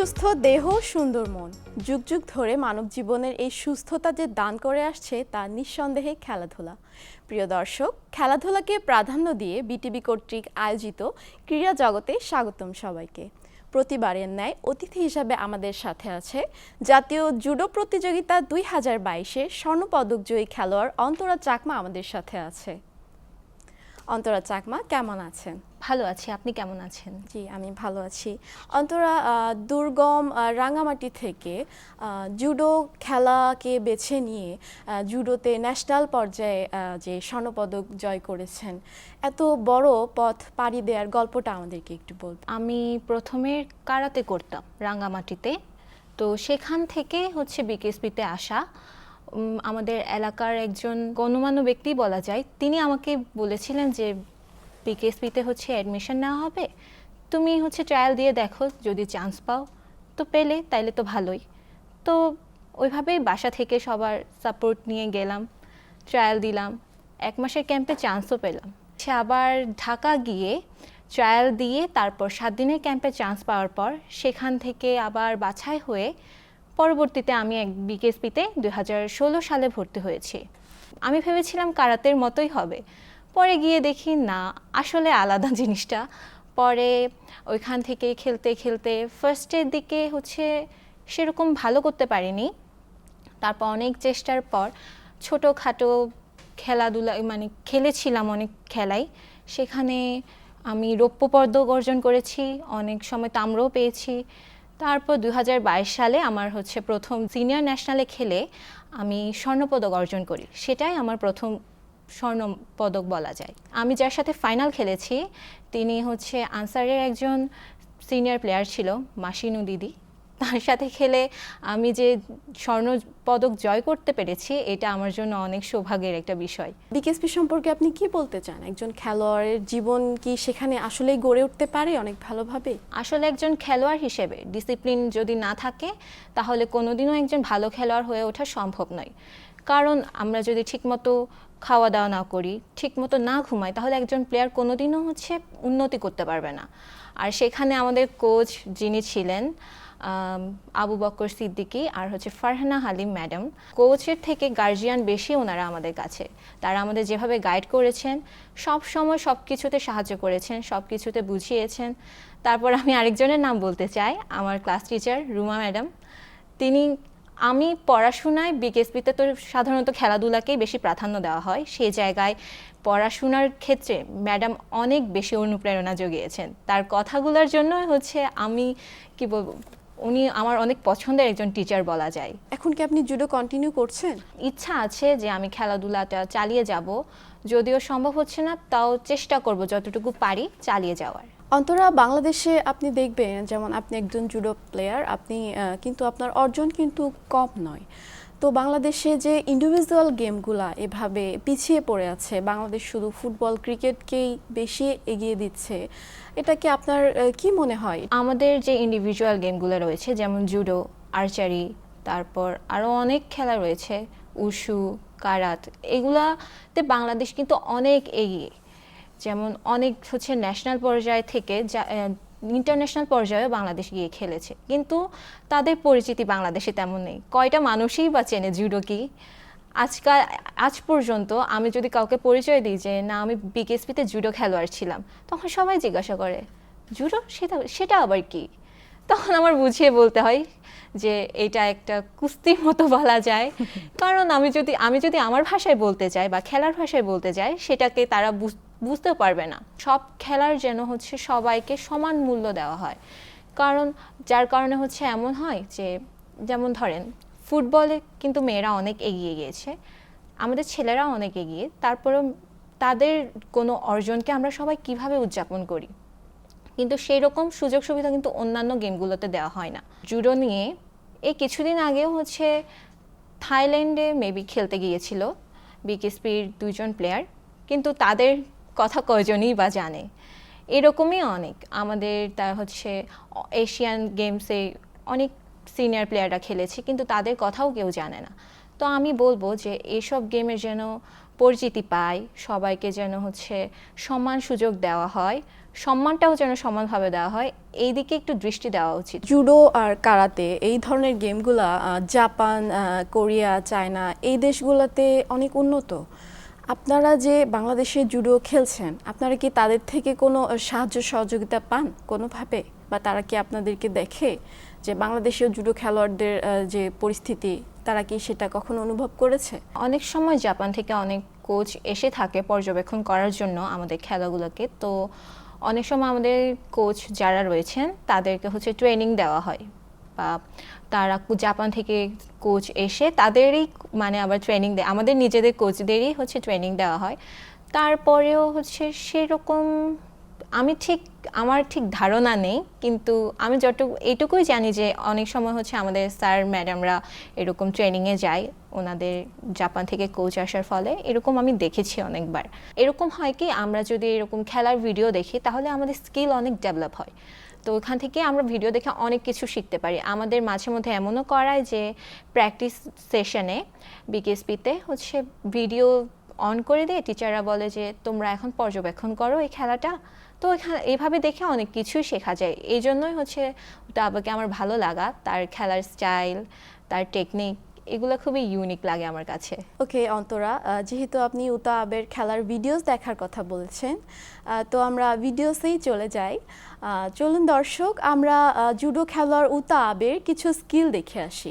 সুস্থ দেহ, সুন্দর মন। যুগ যুগ ধরে মানব জীবনের এই সুস্থতা যে দান করে আসছে, তা নিঃসন্দেহে খেলাধুলা। প্রিয় দর্শক, খেলাধুলাকে প্রাধান্য দিয়ে বিটিভি কর্তৃক আয়োজিত ক্রীড়া জগতে স্বাগতম সবাইকে। প্রতিবারের ন্যায় অতিথি হিসাবে আমাদের সাথে আছে জাতীয় জুডো প্রতিযোগিতা দুই হাজার বাইশে স্বর্ণপদকজয়ী খেলোয়াড় অন্তরা চাকমা আমাদের সাথে আছে। অন্তরা চাকমা কেমন আছেন? ভালো আছি আপনি কেমন আছেন? জি আমি ভালো আছি। অন্তরা দুর্গম রাঙামাটি থেকে জুডো খেলাকে বেছে নিয়ে জুডোতে ন্যাশনাল পর্যায়ে যে স্বর্ণপদক জয় করেছেন এত বড় পথ পাড়ি দেওয়ার গল্পটা আমাদেরকে একটু বলবেন। আমি প্রথমে কারাতে করতাম রাঙ্গামাটিতে তো সেখান থেকে হচ্ছে বিকেএসপিতে আসা আমাদের এলাকার একজন গণ্যমান্য ব্যক্তি বলা যায়, তিনি আমাকে বলেছিলেন যে, বিকেএসপিতে হচ্ছে অ্যাডমিশন নেওয়া হবে। তুমি হচ্ছে ট্রায়াল দিয়ে দেখো, যদি চান্স পাও, তো পেলে, তাইলে তো ভালোই। তো ওইভাবেই বাসা থেকে সবার সাপোর্ট নিয়ে গেলাম ট্রায়াল দিলাম। এক মাসের ক্যাম্পে চান্সও পেলাম। সে আবার ঢাকা গিয়ে ট্রায়াল দিয়ে, তারপর সাত দিনের ক্যাম্পে চান্স পাওয়ার পর, সেখান থেকে আবার বাছাই হয়ে পরবর্তীতে আমি এক বিকেএসপিতে দুই হাজার ষোলো সালে ভর্তি হয়েছি। আমি ভেবেছিলাম কারাতের মতোই হবে। পরে গিয়ে দেখি, না, আসলে আলাদা জিনিসটা। পরে ওইখান থেকে খেলতে খেলতে ফার্স্টের দিকে হচ্ছে সেরকম ভালো করতে পারিনি। তারপর অনেক চেষ্টার পর ছোটোখাটো খেলাধুলা মানে খেলেছিলাম অনেক খেলাই। সেখানে আমি রৌপ্য পদক অর্জন করেছি, অনেক সময় তাম্রও পেয়েছি। তারপর দু হাজার বাইশ সালে আমার হচ্ছে প্রথম সিনিয়র ন্যাশনালে খেলে আমি স্বর্ণপদক অর্জন করি। সেটাই আমার প্রথম স্বর্ণ পদক বলা যায়। আমি যার সাথে ফাইনাল খেলেছি, তিনি হচ্ছে আনসারের একজন সিনিয়র প্লেয়ার ছিল, মাসিনু দিদি। তার সাথে খেলে আমি যে স্বর্ণ পদক জয় করতে পেরেছি এটা আমার জন্য অনেক সৌভাগ্যের একটা বিষয়। বিকেএসপি সম্পর্কে আপনি কি বলতে চান? একজন খেলোয়াড়ের জীবন কি সেখানে আসলেই গড়ে উঠতে পারে অনেক ভালোভাবে? আসলে একজন খেলোয়াড় হিসেবে ডিসিপ্লিন যদি না থাকে তাহলে কোনোদিনও একজন ভালো খেলোয়াড় হয়ে ওঠা সম্ভব নয়। কারণ আমরা যদি ঠিকমতো খাওয়া দাওয়া না করি, ঠিকমতো না ঘুমাই, তাহলে একজন প্লেয়ার কোনোদিনও হচ্ছে উন্নতি করতে পারবে না। আর সেখানে আমাদের কোচ যিনি ছিলেন আবু বকর সিদ্দিকী আর হচ্ছে ফারহানা হালিম ম্যাডাম কোচের থেকে গার্জিয়ান বেশি ওনারা আমাদের কাছে। তারা আমাদের যেভাবে গাইড করেছেন, সব সময় সব কিছুতে সাহায্য করেছেন সব কিছুতে বুঝিয়েছেন। তারপর আমি আরেকজনের নাম বলতে চাই, আমার ক্লাস টিচার রুমা ম্যাডাম তিনি আমি পড়াশোনায় বিকেএসপিতে তো সাধারণত খেলাধুলাকেই বেশি প্রাধান্য দেওয়া হয়। সেই জায়গায় পড়াশোনার ক্ষেত্রে ম্যাডাম অনেক বেশি অনুপ্রেরণা জুগিয়েছেন। তার কথাগুলোর জন্য হচ্ছে আমি কি বলব উনি আমার অনেক পছন্দের একজন টিচার বলা যায়। এখন কি আপনি জুডো কন্টিনিউ করছেন? ইচ্ছা আছে যে আমি খেলাধুলাটা চালিয়ে যাব। যদিও সম্ভব হচ্ছে না তাও চেষ্টা করব যতটুকু পারি চালিয়ে যাওয়ার। অন্তরা, বাংলাদেশে আপনি দেখবেন যেমন আপনি একজন জুডো প্লেয়ার, আপনি কিন্তু আপনার অর্জন কিন্তু কম নয়। তো বাংলাদেশে যে ইন্ডিভিজুয়াল গেমগুলা এভাবে পিছিয়ে পড়ে আছে, বাংলাদেশ শুধু ফুটবল ক্রিকেটকেই বেশি এগিয়ে দিচ্ছে, এটা কি আপনার কি মনে হয়? আমাদের যে ইন্ডিভিজুয়াল গেমগুলো রয়েছে, যেমন জুডো, আর্চারি, তারপর আরও অনেক খেলা রয়েছে, উশু, কারাত, এগুলাতে বাংলাদেশ কিন্তু অনেক এগিয়ে। যেমন অনেক হচ্ছে ন্যাশনাল পর্যায় থেকে যা ইন্টারন্যাশনাল পর্যায়ে বাংলাদেশ গিয়ে খেলেছে। কিন্তু তাদের পরিচিতি বাংলাদেশে তেমন নেই। কয়টা মানুষই বা চেনে জুডো কি? আজকাল আজ পর্যন্ত আমি যদি কাউকে পরিচয় দিই যে না আমি বিকেএসপিতে জুডো খেলোয়াড় ছিলাম তখন সবাই জিজ্ঞাসা করে জুডো? সেটা সেটা আবার কি? তখন আমার বুঝিয়ে বলতে হয় যে এটা একটা কুস্তির মতো বলা যায়। কারণ আমি যদি আমি যদি আমার ভাষায় বলতে চাই বা খেলার ভাষায় বলতে চাই সেটাকে তারা বুঝ- বুঝতেও পারবে না। সব খেলার যেন হচ্ছে সবাইকে সমান মূল্য দেওয়া হয়। কারণ, যার কারণে হচ্ছে এমন হয় যে, যেমন ধরেন, ফুটবলে কিন্তু মেয়েরা অনেক এগিয়ে গিয়েছে, আমাদের ছেলেরা অনেক এগিয়ে, তারপরেও তাদের কোনো অর্জনকে আমরা সবাই কীভাবে উদযাপন করি? কিন্তু সেই রকম সুযোগ সুবিধা কিন্তু অন্যান্য গেমগুলোতে দেওয়া হয় না। জুডো নিয়ে এই কিছুদিন আগেও হচ্ছে থাইল্যান্ডে মেবি খেলতে গিয়েছিল, বিকেএসপির দুইজন প্লেয়ার। কিন্তু তাদের কথা কয়জনই বা জানে। এরকমই অনেক। আমাদের তা হচ্ছে এশিয়ান গেমসে অনেক সিনিয়র প্লেয়াররা খেলেছে, কিন্তু তাদের কথাও কেউ জানে না। তো আমি বলব যে এসব গেমের যেন পরিচিতি পায় সবাইকে যেন হচ্ছে সম্মান সুযোগ দেওয়া হয়, সম্মানটাও যেন সমানভাবে দেওয়া হয়, এই দিকে একটু দৃষ্টি দেওয়া উচিত। জুডো আর কারাতে এই ধরনের গেমগুলা জাপান কোরিয়া, চায়না, এই দেশগুলোতে অনেক উন্নত। আপনারা যে বাংলাদেশে জুডো খেলছেন, আপনারা কি তাদের থেকে কোনো সাহায্য সহযোগিতা পান কোনোভাবে? বা তারা কি আপনাদেরকে দেখে যে বাংলাদেশের জুডো খেলোয়াড়দের যে পরিস্থিতি, তারা কি সেটা কখনো অনুভব করেছে? অনেক সময় জাপান থেকে অনেক কোচ এসে থাকে পর্যবেক্ষণ করার জন্য আমাদের খেলাগুলোকে। তো অনেক সময় আমাদের কোচ যারা রয়েছেন, তাদেরকে হচ্ছে ট্রেনিং দেওয়া হয় বা তারা জাপান থেকে কোচ এসে তাদেরই মানে আবার ট্রেনিং দেয়। আমাদের নিজেদের কোচদেরই হচ্ছে ট্রেনিং দেওয়া হয়। তারপরেও হচ্ছে সেরকম আমি ঠিক, আমার ঠিক ধারণা নেই। কিন্তু আমি যতটুকু, এইটুকুই জানি যে অনেক সময় হচ্ছে আমাদের স্যার, ম্যাডামরা এরকম ট্রেনিংয়ে যায়। ওনাদের জাপান থেকে কোচ আসার ফলে এরকম আমি দেখেছি অনেকবার। এরকম হয় কি, আমরা যদি এরকম খেলার ভিডিও দেখি, তাহলে আমাদের স্কিল অনেক ডেভেলপ হয়। তো ওখান থেকে আমরা ভিডিও দেখে অনেক কিছু শিখতে পারি। আমাদের মাঝে মধ্যে এমনও করায় যে প্র্যাকটিস সেশনে বিকেএসপিতে হচ্ছে ভিডিও অন করে দিয়ে টিচাররা বলে যে, তোমরা এখন পর্যবেক্ষণ করো এই খেলাটা। তো এইভাবে দেখে অনেক কিছুই শেখা যায়। এই জন্যই হচ্ছে তাবাকে আমার ভালো লাগা। তার খেলার স্টাইল তার টেকনিক এগুলো খুবই ইউনিক লাগে আমার কাছে ওকে অন্তরা যেহেতু আপনি উতা আবের খেলার ভিডিওস দেখার কথা বলছেন তো আমরা ভিডিওসেই চলে যাই চলুন দর্শক আমরা জুডো খেলোয়াড় উতা আবের কিছু স্কিল দেখে আসি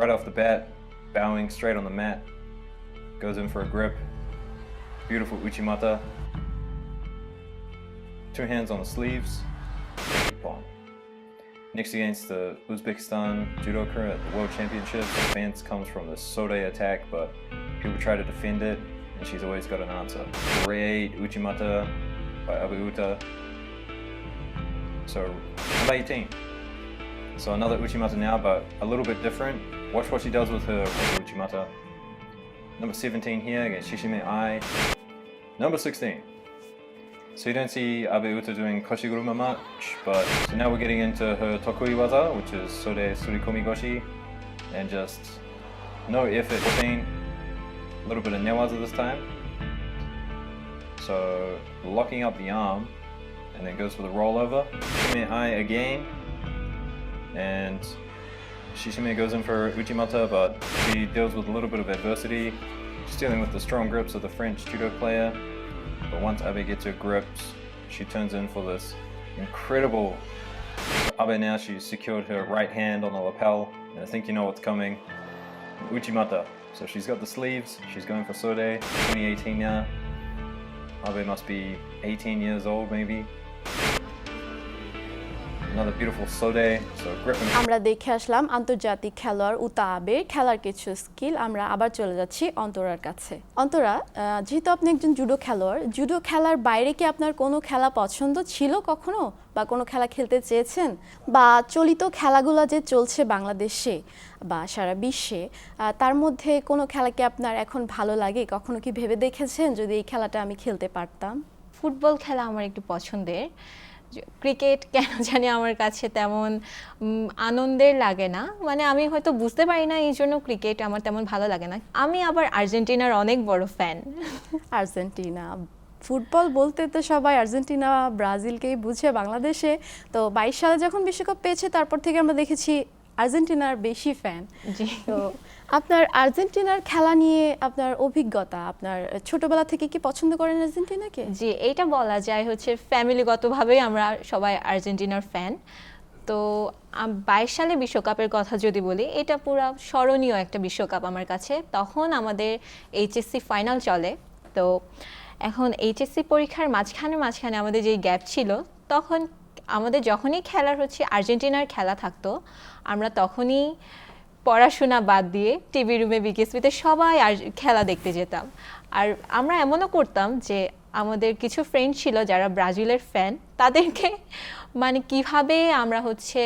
right off the bat, bowing straight on the mat, goes in for a grip. Beautiful Uchimata. Two hands on the sleeves. Palm. Next against the Uzbekistan judoka at the World Championships, the fence comes from the Sode attack, but people try to defend it, and she's always got an answer. Great Uchimata by Abiuta. So, number 18. So another Uchimata now, but a little bit different. Watch what she does with her Uchimata. Number 17 here against Shishime Ai. Number 16. So you don't see Abe Uta doing Koshiguruma much, but so now we're getting into her Tokui Waza, which is Sode Surikomi Goshi, and just no effort thing. A little bit of Newaza this time. So locking up the arm, and then goes for the rollover. Shishime Ai again, and Shishime goes in for Uchimata, but she deals with a little bit of adversity. She's dealing with the strong grips of the French judo player. But once Abe gets her grips, she turns in for this incredible. Abe now she's secured her right hand on the lapel, and I think you know what's coming. Uchimata. So she's got the sleeves. She's going for Sode. 2018 now. Abe must be 18 years old, maybe. আমরা দেখে আসলাম আন্তর্জাতিক খেলোয়াড় উতা আবের খেলার কিছু skill আমরা আবার চলে যাচ্ছি অন্তরার কাছে। অন্তরা যেহেতু আপনি একজন জুডো খেলোয়াড় জুডো খেলার বাইরে কি আপনার কোনো খেলা পছন্দ ছিল কখনো? বা কোনো খেলা খেলতে চেয়েছেন? বা চলিত খেলাগুলো যে চলছে বাংলাদেশে বা সারা বিশ্বে তার মধ্যে কোনো খেলা কি আপনার এখন ভালো লাগে? কখনো কি ভেবে দেখেছেন যদি এই খেলাটা আমি খেলতে পারতাম? ফুটবল খেলা আমার একটু পছন্দের। ক্রিকেট কেন জানি আমার কাছে তেমন আনন্দের লাগে না। মানে আমি হয়তো বুঝতে পারি না এই জন্য ক্রিকেট আমার তেমন ভালো লাগে না। আমি আবার আর্জেন্টিনার অনেক বড় ফ্যান আর্জেন্টিনা। ফুটবল বলতে তো সবাই আর্জেন্টিনা ব্রাজিলকেই বুঝে বাংলাদেশে। তো বাইশ সালে যখন বিশ্বকাপ পেয়েছে তারপর থেকে আমরা দেখেছি আর্জেন্টিনার বেশি ফ্যান জি। তো আপনার আর্জেন্টিনার খেলা নিয়ে আপনার অভিজ্ঞতা, আপনার ছোটবেলা থেকে কি পছন্দ করেন আর্জেন্টিনাকে? জি, এইটা বলা যায় হচ্ছে ফ্যামিলিগতভাবেই আমরা সবাই আর্জেন্টিনার ফ্যান তো বাইশ সালে বিশ্বকাপের কথা যদি বলি, এটা পুরো স্মরণীয় একটা বিশ্বকাপ আমার কাছে। তখন আমাদের এইচএসসি ফাইনাল চলে। তো এখন এইচএসসি পরীক্ষার মাঝখানে মাঝখানে আমাদের যেই গ্যাপ ছিল, তখন আমাদের যখনই খেলার হচ্ছে আর্জেন্টিনার খেলা থাকতো, আমরা তখনই পড়াশোনা বাদ দিয়ে টিভি রুমে বিকেএসপিতে সবাই আর খেলা দেখতে যেতাম। আর আমরা এমনও করতাম যে আমাদের কিছু ফ্রেন্ড ছিল যারা ব্রাজিলের ফ্যান তাদেরকে মানে কীভাবে আমরা হচ্ছে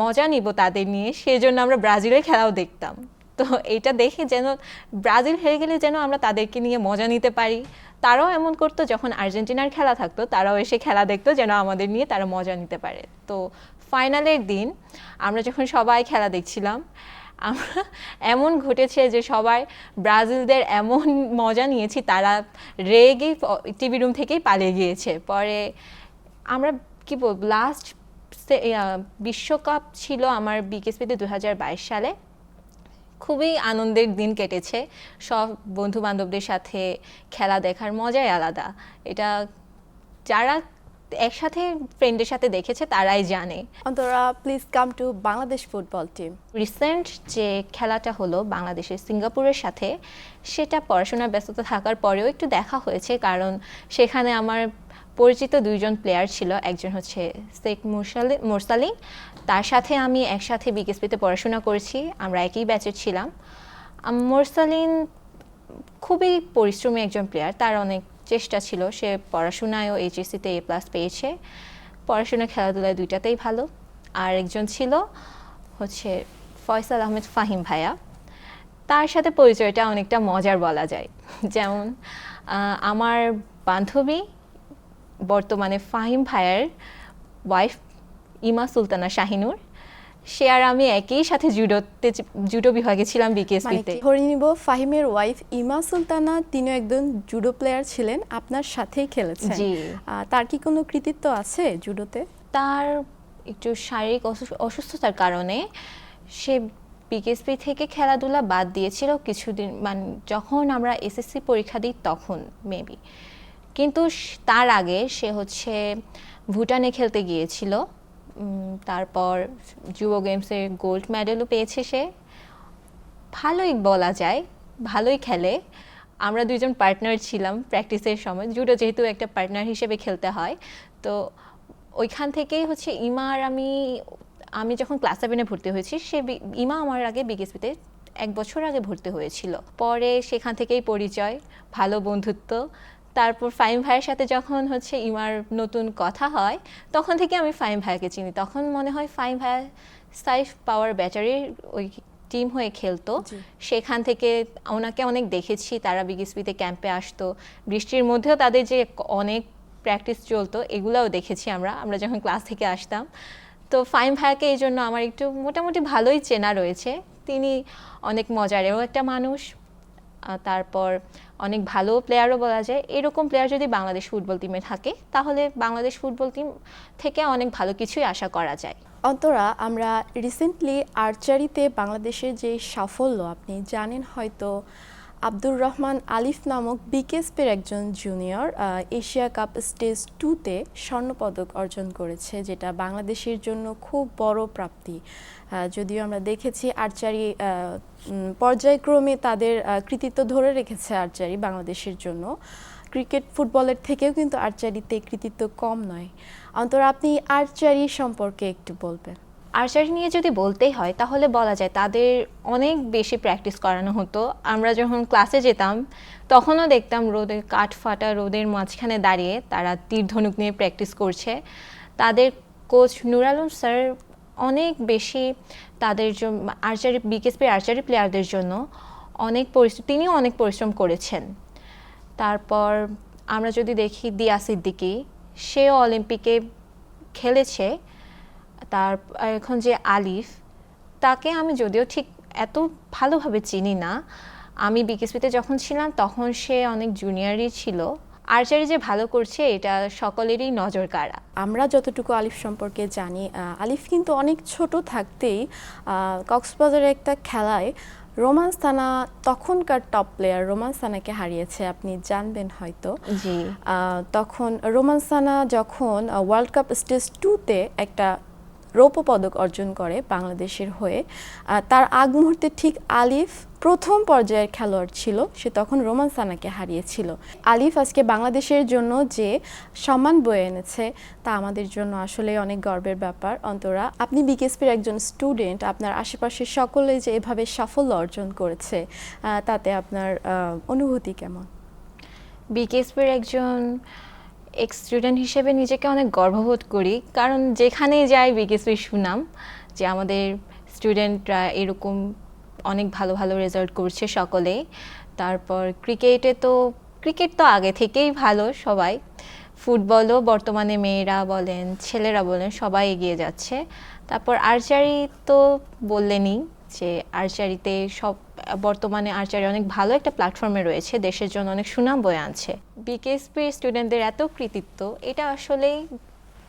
মজা নিব তাদের নিয়ে, সেজন্য আমরা ব্রাজিলের খেলাও দেখতাম। তো এটা দেখে যেন ব্রাজিল হেরে গেলে যেন আমরা তাদেরকে নিয়ে মজা নিতে পারি। তারাও এমন করতো যখন আর্জেন্টিনার খেলা থাকতো, তারাও এসে খেলা দেখতো যেন আমাদের নিয়ে তারা মজা নিতে পারে। তো ফাইনালের দিন আমরা যখন সবাই খেলা দেখছিলাম আমরা এমন ঘটেছে যে সবাই ব্রাজিলদের এমন মজা নিয়েছি, তারা রেগে টিভি রুম থেকেই পালিয়ে গিয়েছে। পরে আমরা কি বলব লাস্ট বিশ্বকাপ ছিল আমার বিকেএসপিতে দু হাজার সালে। খুবই আনন্দের দিন কেটেছে। সব বন্ধু বান্ধবদের সাথে খেলা দেখার মজাই আলাদা। এটা যারা একসাথে ফ্রেন্ডের সাথে দেখেছে তারাই জানে। Antara please come to Bangladesh football team recent যে খেলাটা হলো বাংলাদেশের সিঙ্গাপুরের সাথে সেটা পড়াশোনার ব্যস্ততা থাকার পরেও একটু দেখা হয়েছে কারণ সেখানে আমার পরিচিত দুইজন প্লেয়ার ছিল একজন হচ্ছে শেখ মুরসালি মোরসালিন তার সাথে আমি একসাথে বিকেএসপিতে পড়াশোনা করেছি আমরা একই ব্যাচের ছিলাম। মোরসালিন খুবই পরিশ্রমী একজন প্লেয়ার তার অনেক চেষ্টা ছিল। সে পড়াশোনায়ও এইচএসসিতে এ প্লাস পেয়েছে। পড়াশোনা খেলাধুলায় দুইটাতেই ভালো। আর একজন ছিল হচ্ছে ফয়সাল আহমেদ ফাহিম ভাইয়া। তার সাথে পরিচয়টা অনেকটা মজার বলা যায়। যেমন আমার বান্ধবী বর্তমানে ফাহিম ভাইয়ার ওয়াইফ ইমা সুলতানা শাহিনুর। সে আর আমি একই সাথে জুডোতে জুডো বিভাগে ছিলাম মানে বিকেএসপিতে ধরে নিব ফাহিমের ওয়াইফ ইমা সুলতানা তিনিও একজন জুডো প্লেয়ার ছিলেন আপনার সাথেই খেলেছেন। জি। তার কি কোনো কৃতিত্ব আছে জুডোতে? তার একটু শারীরিক অসুস- অসুস্থতার কারণে সে বিকেএসপি থেকে খেলাধুলা বাদ দিয়েছিল কিছুদিন মানে যখন আমরা এসএসসি পরীক্ষা দিই তখন মেবি কিন্তু তার আগে সে হচ্ছে ভুটানে খেলতে গিয়েছিল। তারপর যুব গেমসের গোল্ড মেডেলও পেয়েছে সে। ভালোই বলা যায়, ভালোই খেলে। আমরা দুইজন পার্টনার ছিলাম প্র্যাকটিসের সময়। জুডো যেহেতু একটা পার্টনার হিসেবে খেলতে হয়, তো ওইখান থেকেই হচ্ছে ইমার আমি আমি যখন ক্লাস সেভেনে ভর্তি হয়েছি, সে ইমা আমার আগে বিকেএসপিতে এক বছর আগে ভর্তি হয়েছিল। পরে সেখান থেকেই পরিচয়, ভালো বন্ধুত্ব তারপর ফাইম ভাইয়ের সাথে যখন হচ্ছে ইমার নতুন কথা হয় তখন থেকে আমি ফাইম ভাইয়াকে চিনি। তখন মনে হয় ফাইম ভাইয়া সাইফ পাওয়ার ব্যাটারির ওই টিম হয়ে খেলতো। সেখান থেকে ওনাকে অনেক দেখেছি তারা বিগিসপিতে ক্যাম্পে আসতো। বৃষ্টির মধ্যেও তাদের যে অনেক প্র্যাকটিস চলতো এগুলাও দেখেছি আমরা। আমরা যখন ক্লাস থেকে আসতাম তো ফাইম ভাইয়াকে এই জন্য আমার একটু মোটামুটি ভালোই চেনা রয়েছে। তিনি অনেক মজারেও একটা মানুষ। তারপর অনেক ভালো প্লেয়ারও বলা যায়। এরকম প্লেয়ার যদি বাংলাদেশ ফুটবল টিমে থাকে, তাহলে বাংলাদেশ ফুটবল টিম থেকে অনেক ভালো কিছুই আশা করা যায়। অন্তরা, আমরা রিসেন্টলি আর্চারিতে বাংলাদেশের যে সাফল্য, আপনি জানেন হয়তো আব্দুর রহমান আলিফ নামক বিকেএসপির একজন জুনিয়র এশিয়া কাপ স্টেজ টুতে স্বর্ণপদক অর্জন করেছে, যেটা বাংলাদেশের জন্য খুব বড় প্রাপ্তি। যদিও আমরা দেখেছি আর্চারি পর্যায়ক্রমে তাদের কৃতিত্ব ধরে রেখেছে আর্চারি বাংলাদেশের জন্য। ক্রিকেট ফুটবলের থেকেও কিন্তু আর্চারিতে কৃতিত্ব কম নয়। অন্তর, আপনি আর্চারি সম্পর্কে একটু বলবেন। আর্চারি নিয়ে যদি বলতেই হয়, তাহলে বলা যায় তাদের অনেক বেশি প্র্যাকটিস করানো হতো। আমরা যখন ক্লাসে যেতাম, তখনও দেখতাম রোদে কাঠ ফাটা রোদের মাঝখানে দাঁড়িয়ে তারা তীর ধনুক নিয়ে প্র্যাকটিস করছে। তাদের কোচ নুর আলম স্যার অনেক বেশি তাদের আর্চারি বিকেএসপি আর্চারি প্লেয়ারদের জন্য অনেক পরিশ্রম, তিনিও অনেক পরিশ্রম করেছেন। তারপর আমরা যদি দেখি দিয়া সিদ্দিকি, সেও অলিম্পিকে খেলেছে। তার এখন যে আলিফ তাকে আমি যদিও ঠিক এত ভালোভাবে চিনি না আমি বিকেএসপিতে যখন ছিলাম তখন সে অনেক জুনিয়রই ছিল। আর্চারি যে ভালো করছে এটা সকলেরই নজর কাড়া। আমরা যতটুকু আলিফ সম্পর্কে জানি আলিফ কিন্তু অনেক ছোট থাকতেই কক্সবাজারের একটা খেলায় রোমান্স থানা তখনকার টপ প্লেয়ার রোমান্স থানাকে হারিয়েছে আপনি জানবেন হয়তো। জি। তখন রোমান সানা যখন ওয়ার্ল্ড কাপ স্টেজ টুতে একটা রৌপ্য পদক অর্জন করে বাংলাদেশের হয়ে। তার আগ মুহূর্তে ঠিক আলিফ প্রথম পর্যায়ের খেলোয়াড় ছিল, সে তখন রোমান সানাকে হারিয়েছিল। আলিফ আজকে বাংলাদেশের জন্য যে সম্মান বয়ে এনেছে, তা আমাদের জন্য আসলে অনেক গর্বের ব্যাপার। অন্তরা, আপনি বিকেএসপির একজন স্টুডেন্ট, আপনার আশেপাশের সকলে যে এভাবে সাফল্য অর্জন করেছে তাতে আপনার অনুভূতি কেমন? বিকেএসপির একজন এক্স স্টুডেন্ট হিসেবে নিজেকে অনেক গর্ববোধ করি। কারণ যেখানেই যাই বিকেএসপির সুনাম যে আমাদের স্টুডেন্টরা এরকম অনেক ভালো ভালো রেজাল্ট করছে সকলে। তারপর ক্রিকেটে তো ক্রিকেট তো আগে থেকেই ভালো সবাই। ফুটবলও বর্তমানে মেয়েরা বলেন, ছেলেরা বলেন, সবাই এগিয়ে যাচ্ছে। তারপর আর্চারি তো বললেনই যে আর্চারিতে সব বর্তমানে আর্চারি অনেক ভালো একটা প্ল্যাটফর্মে রয়েছে দেশের জন্য অনেক সুনাম বয়ে আনছে। বিকেএসপি স্টুডেন্টদের এত কৃতিত্ব এটা আসলেই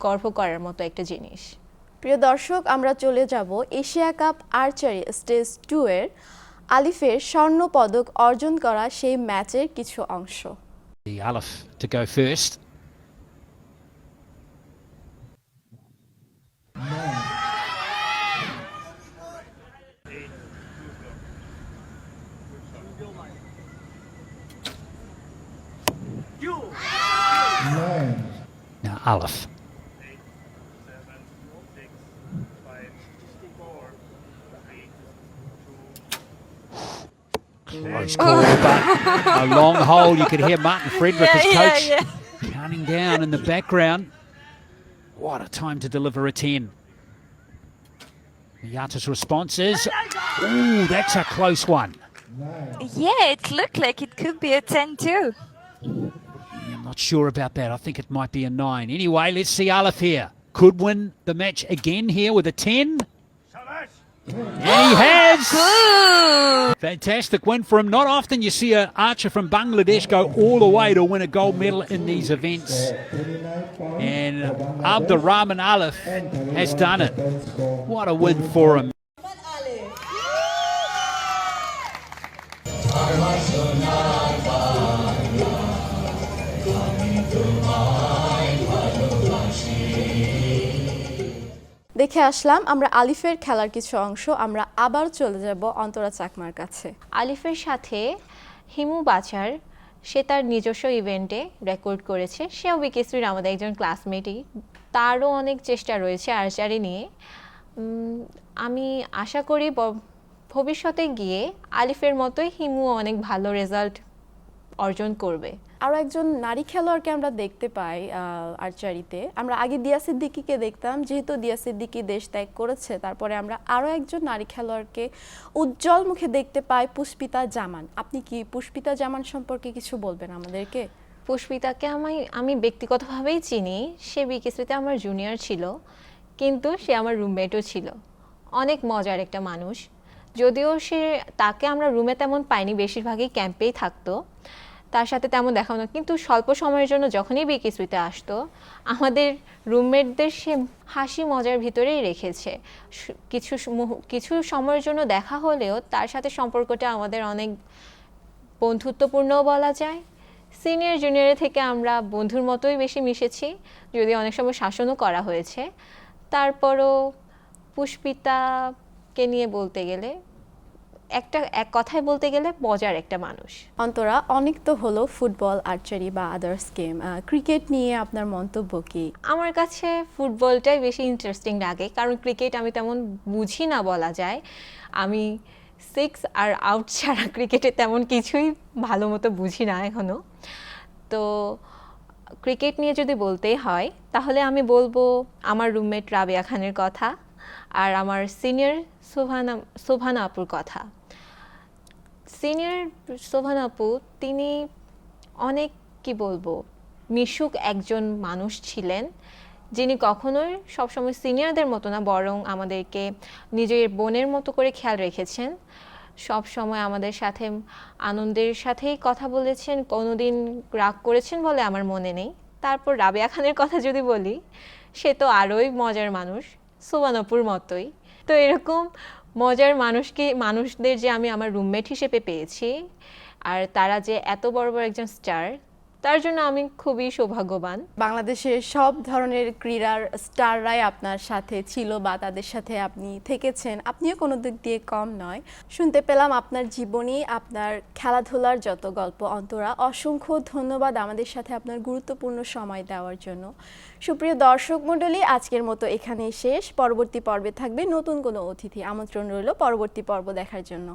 গর্ব করার মতো একটা জিনিস। প্রিয় দর্শক আমরা চলে যাব Asia cup archery stage two এর আলিফের স্বর্ণ পদক অর্জন করা সেই ম্যাচের কিছু অংশ। The Aleph to go first. Aleph. Close call, but a long hole. You could hear Martin Frederick, his coach, counting down in the background. What a time to deliver a 10. Miata's response is, ooh, that's a close one. Yeah, it looked like it could be a 10 too. Not sure about that. I think it might be a 9. Anyway, let's see Aleph here. Could win the match again here with a 10. And he has. Fantastic win for him. Not often you see an archer from Bangladesh go all the way to win a gold medal in these events. And Abdurrahman Aleph has done it. What a win for him. দেখে আসলাম, আমরা আলিফের খেলার কিছু অংশ, আমরা আবার চলে যাব অন্তরা চাকমার কাছে। আলিফের সাথে হিমু বাচার সে তার নিজস্ব ইভেন্টে রেকর্ড করেছে। সেও বিকেশ্রীর আমাদের একজন ক্লাসমেটই। তারও অনেক চেষ্টা রয়েছে আর্চারি নিয়ে। আমি আশা করি ভবিষ্যতে গিয়ে আলিফের মতোই হিমু অনেক ভালো রেজাল্ট অর্জন করবে। আরও একজন নারী খেলোয়াড়কে আমরা দেখতে পাই আর্চারিতে। আমরা আগে দিয়া সিদ্দিকিকে দেখতাম, যেহেতু দিয়া সিদ্দিকি দেশ ত্যাগ করেছে, তারপরে আমরা আরও একজন নারী খেলোয়াড়কে উজ্জ্বল মুখে দেখতে পাই, পুষ্পিতা জামান। আপনি কি পুষ্পিতা জামান সম্পর্কে কিছু বলবেন আমাদেরকে? পুষ্পিতাকে আমি আমি ব্যক্তিগতভাবেই চিনি। সে বিকেসিতে আমার জুনিয়র ছিল, কিন্তু সে আমার রুমমেটও ছিল। অনেক মজার একটা মানুষ। যদিও সে, তাকে আমরা রুমে তেমন পাইনি, বেশিরভাগই ক্যাম্পেই থাকতো। তার সাথে তেমন দেখা হতো। কিন্তু স্বল্প সময়ের জন্য যখনই বিকেসিতে আসতো, আমাদের রুমমেটদের সে হাসি মজার ভিতরেই রেখেছে। কিছু কিছু সময়ের জন্য দেখা হলেও তার সাথে সম্পর্কটা আমাদের অনেক বন্ধুত্বপূর্ণও বলা যায়। সিনিয়র জুনিয়রের থেকে আমরা বন্ধুর মতোই বেশি মিশেছি, যদি অনেক সময় শাসনও করা হয়েছে। তারপরও পুষ্পিতাকে নিয়ে বলতে গেলে একটা এক কথায় বলতে গেলে মজার একটা মানুষ। অন্তরা অনেক তো হলো ফুটবল আর্চারি বা আদার্স গেম। ক্রিকেট নিয়ে আপনার মন্তব্য কি? আমার কাছে ফুটবলটাই বেশি ইন্টারেস্টিং লাগে কারণ ক্রিকেট আমি তেমন বুঝি না বলা যায়। আমি সিক্স আর আউট ছাড়া ক্রিকেটে তেমন কিছুই ভালো মতো বুঝি না এখনও তো ক্রিকেট নিয়ে যদি বলতেই হয় তাহলে আমি বলব আমার রুমমেট রাবিয়া খানের কথা আর আমার সিনিয়র শোভানা শোভানা আপুর কথা। সিনিয়র শোভানা আপু, তিনি অনেক, কি বলব, মিশুক একজন মানুষ ছিলেন, যিনি কখনোই সবসময় সিনিয়রদের মতো না, বরং আমাদেরকে নিজের বোনের মতো করে খেয়াল রেখেছেন। সব সময় আমাদের সাথে, আনন্দের সাথেই কথা বলেছেন, কোনোদিন রাগ করেছেন বলে আমার মনে নেই। তারপর রাবেয়া খানের কথা যদি বলি, সে তো আরোই মজার মানুষ সুবানপুর মতোই। তো এরকম মজার মানুষকে মানুষদের যে আমি আমার রুমমেট হিসেবে পেয়েছি, আর তারা যে এত বড় বড় একজন স্টার তার জন্য আমি খুবই সৌভাগ্যবান। বাংলাদেশের সব ধরনের ক্রীড়ার স্টাররাই আপনার সাথে ছিল বা তাদের সাথে আপনি থেকেছেন। আপনিও কোনো দিক দিয়ে কম নয়। শুনতে পেলাম আপনার জীবনী, আপনার খেলাধুলার যত গল্প অন্তরা। অসংখ্য ধন্যবাদ আমাদের সাথে আপনার গুরুত্বপূর্ণ সময় দেওয়ার জন্য। সুপ্রিয় দর্শক মণ্ডলী, আজকের মতো এখানেই শেষ। পরবর্তী পর্বে থাকবে নতুন কোনো অতিথি। আমন্ত্রণ রইল পরবর্তী পর্ব দেখার জন্য।